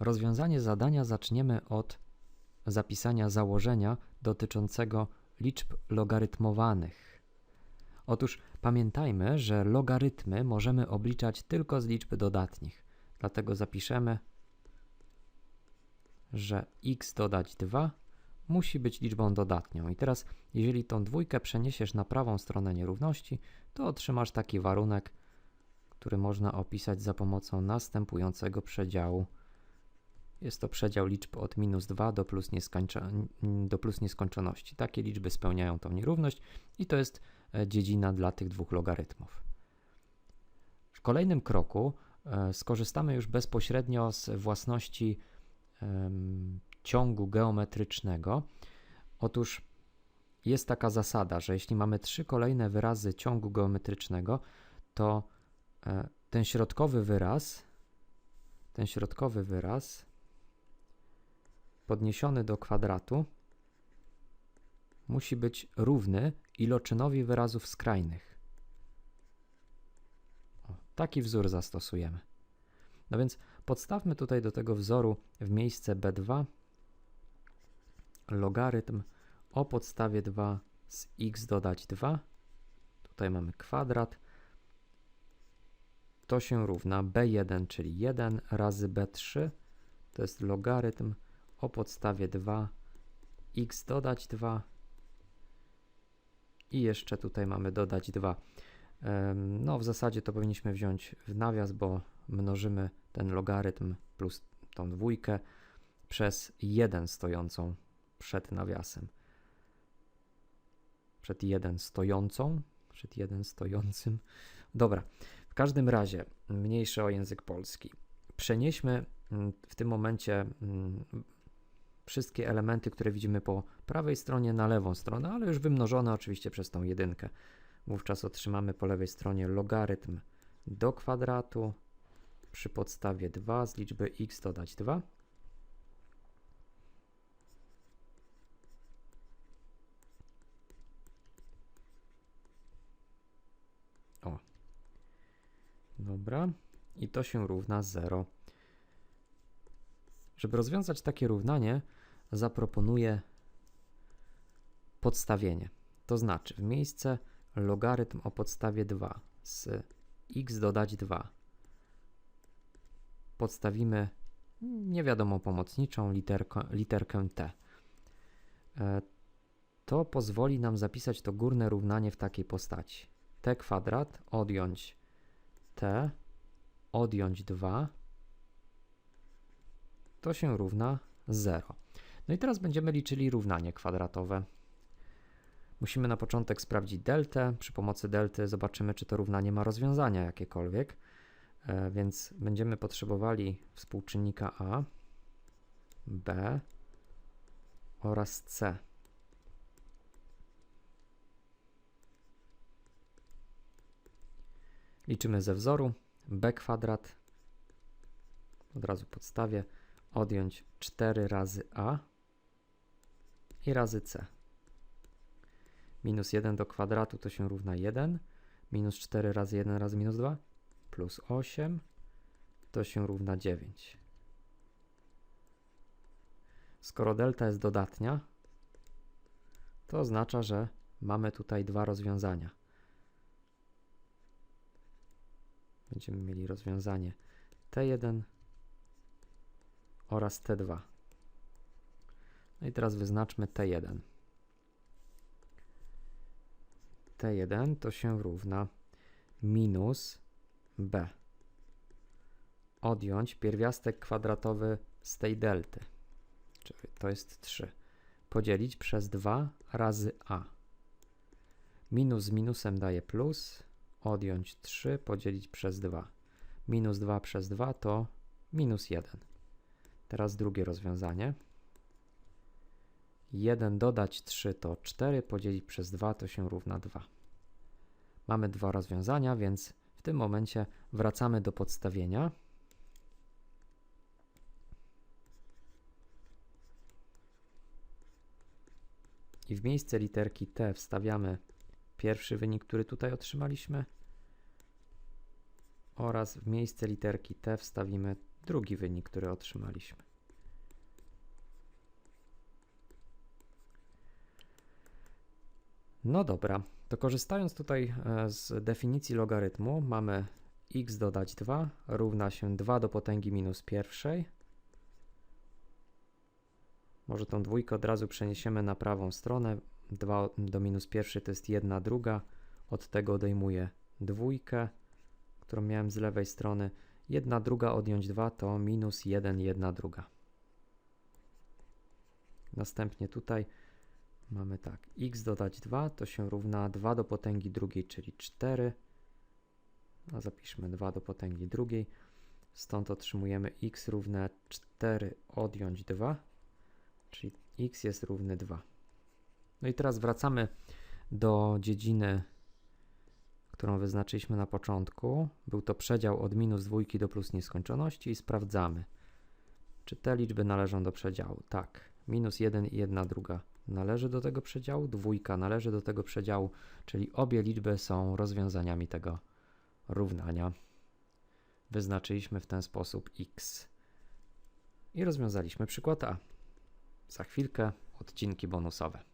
Rozwiązanie zadania zaczniemy od zapisania założenia dotyczącego liczb logarytmowanych. Otóż pamiętajmy, że logarytmy możemy obliczać tylko z liczb dodatnich. Dlatego zapiszemy, że x dodać 2 musi być liczbą dodatnią. I teraz, jeżeli tą dwójkę przeniesiesz na prawą stronę nierówności, to otrzymasz taki warunek, który można opisać za pomocą następującego przedziału. Jest to przedział liczb od minus 2 do plus, do plus nieskończoności. Takie liczby spełniają tą nierówność i to jest e, dziedzina dla tych dwóch logarytmów. W kolejnym kroku e, skorzystamy już bezpośrednio z własności ciągu geometrycznego. Otóż jest taka zasada, że jeśli mamy trzy kolejne wyrazy ciągu geometrycznego, to e, ten środkowy wyraz, ten środkowy wyraz podniesiony do kwadratu musi być równy iloczynowi wyrazów skrajnych. O, taki wzór zastosujemy. No więc podstawmy tutaj do tego wzoru w miejsce b2 logarytm o podstawie 2 z x dodać 2. Tutaj mamy kwadrat. To się równa b1, czyli 1 razy b3. To jest logarytm o podstawie 2 x dodać 2 i jeszcze tutaj mamy dodać 2. Em, No, w zasadzie to powinniśmy wziąć w nawias, bo mnożymy ten logarytm plus tą dwójkę przez 1 stojącą przed nawiasem. Przed 1 stojącą, przed 1 stojącym. Dobra, w każdym razie, mniejsze o język polski. Przenieśmy mm, w tym momencie mm, wszystkie elementy, które widzimy po prawej stronie na lewą stronę, ale już wymnożone oczywiście przez tą jedynkę. Wówczas otrzymamy po lewej stronie logarytm do kwadratu przy podstawie 2 z liczby x dodać 2. O. Dobra. I to się równa 0. Żeby rozwiązać takie równanie, zaproponuję podstawienie. To znaczy w miejsce logarytm o podstawie 2 z x dodać 2 podstawimy niewiadomą pomocniczą literkę, literkę t. E, To pozwoli nam zapisać to górne równanie w takiej postaci. t kwadrat odjąć t odjąć 2 to się równa 0. No i teraz będziemy liczyli równanie kwadratowe. Musimy na początek sprawdzić deltę. Przy pomocy delty zobaczymy, czy to równanie ma rozwiązania jakiekolwiek. E, więc będziemy potrzebowali współczynnika a, b oraz c. Liczymy ze wzoru b kwadrat, od razu podstawię, odjąć 4 razy a i razy c. Minus 1 do kwadratu to się równa 1, minus 4 razy 1 razy minus 2 plus 8 to się równa 9. Skoro delta jest dodatnia, to oznacza, że mamy tutaj dwa rozwiązania. Będziemy mieli rozwiązanie T1 oraz T2. No i teraz wyznaczmy T1. T1 to się równa minus b. Odjąć pierwiastek kwadratowy z tej delty, czyli to jest 3. Podzielić przez 2 razy a. Minus z minusem daje plus, odjąć 3, podzielić przez 2. Minus 2 przez 2 to minus 1. Teraz drugie rozwiązanie. 1 dodać 3 to 4, podzielić przez 2 to się równa 2. Mamy dwa rozwiązania, więc w tym momencie wracamy do podstawienia. I w miejsce literki T wstawiamy pierwszy wynik, który tutaj otrzymaliśmy oraz w miejsce literki T wstawimy drugi wynik, który otrzymaliśmy. No dobra, to korzystając tutaj e, z definicji logarytmu, mamy x dodać 2 równa się 2 do potęgi minus pierwszej. Może tą dwójkę od razu przeniesiemy na prawą stronę. 2 do minus pierwszej to jest 1 druga. Od tego odejmuję dwójkę, którą miałem z lewej strony. 1 druga odjąć 2 to minus 1 1 druga. Następnie tutaj mamy tak, x dodać 2 to się równa 2 do potęgi drugiej, czyli 4. A zapiszmy 2 do potęgi drugiej. Stąd otrzymujemy x równe 4 odjąć 2, czyli x jest równy 2. No i teraz wracamy do dziedziny, którą wyznaczyliśmy na początku. Był to przedział od minus dwójki do plus nieskończoności i sprawdzamy, czy te liczby należą do przedziału. Tak, minus 1 i 1 druga należy do tego przedziału, dwójka należy do tego przedziału, czyli obie liczby są rozwiązaniami tego równania. Wyznaczyliśmy w ten sposób x. I rozwiązaliśmy przykład A. Za chwilkę odcinki bonusowe.